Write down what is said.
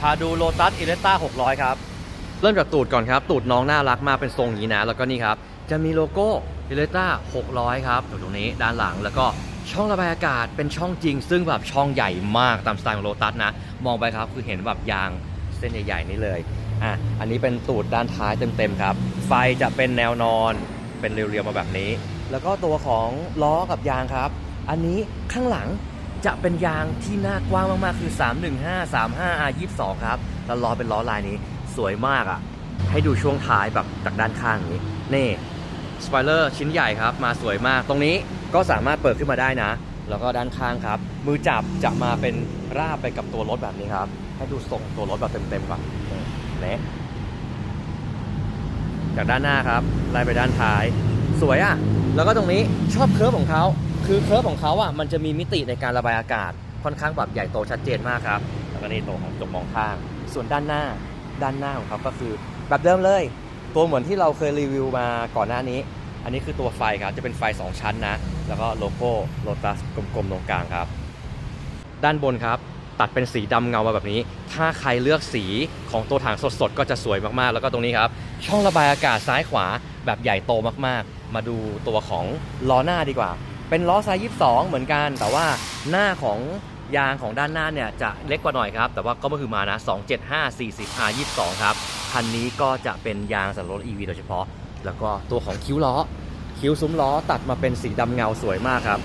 พาดูโ o ตัสอิเลต้า600 ครับ เริ่มจากตูดก่อนครับ ตูดน้องน่ารักมากเป็นทรงนี้นะ แล้วก็นี่ครับ จะมีโลโก้อิเลต้า600 ครับอยู่ตรงนี้ด้านหลังแล้วก็ช่องระบายอากาศเป็นช่องจริง ซึ่งแบบช่องใหญ่มากตามสไตล์ของโ o ตัสนะ มองไปครับคือเห็นแบบยางเส้นใหญ่ๆนี่เลยอะอันนี้เป็นตูดด้านท้ายเต็มๆครับ ไฟจะเป็นแนวนอนเป็นเรียวๆมาแบบนี้ แล้วก็ตัวของล้อกับยางครับ อันนี้ข้างหลัง จะเป็นยางที่หน้ากว้างมากๆ คือ 315 35 R 22ครับ แล้วล้อเป็นล้อลายนี้ สวยมากอะ่ะ ให้ดูช่วงท้ายแบบจากด้านข้างนี้ นี่สปอยเลอร์ชิ้นใหญ่ครับ มาสวยมาก ตรงนี้ก็สามารถเปิดขึ้นมาได้นะ แล้วก็ด้านข้างครับ มือจับจะมาเป็นราบไปกับตัวรถแบบนี้ครับ ให้ดูทรงตัวรถแบบเต็มๆก่อนนี่จากด้านหน้าครับ ไล่ไปด้านท้าย สวยอะ่ะ แล้วก็ตรงนี้ชอบเคิร์ฟของเขา คือเคิร์ฟของเขาอะมันจะมีมิติในการระบายอากาศค่อนข้างแบบใหญ่โตชัดเจนมากครับ แล้วก็นี่ตรงของจกมองข้าง ส่วนด้านหน้าด้านหน้าของเขาก็คือแบบเดิมเลย ตัวเหมือนที่เราเคยรีวิวมาก่อนหน้านี้ อันนี้คือตัวไฟครับจะเป็นไฟ 2 ชั้นนะ แล้วก็โลโก้โ o ตัสกลมๆตรงกลางครับ ด้านบนครับตัดเป็นสีดำเงามาแบบนี้ ถ้าใครเลือกสีของตัวถังสดๆ ก็จะสวยมากๆ แล้วก็ตรงนี้ครับ ช่องระบายอากาศซ้ายขวาแบบใหญ่โตมากๆ มาดูตัวของล้อหน้าดีกว่า เป็นล้อไซส์22 เหมือนกัน แต่ว่าหน้าของยางของด้านหน้าเนี่ยจะเล็กกว่าหน่อยครับ แต่ว่าก็ไม่คือมานะ 275 40 R 22 ครับ คันนี้ก็จะเป็นยางสำหรับรถ EV โดยเฉพาะ แล้วก็ตัวของคิ้วล้อ คิ้วซุ้มล้อตัดมาเป็นสีดำเงาสวยมากครับ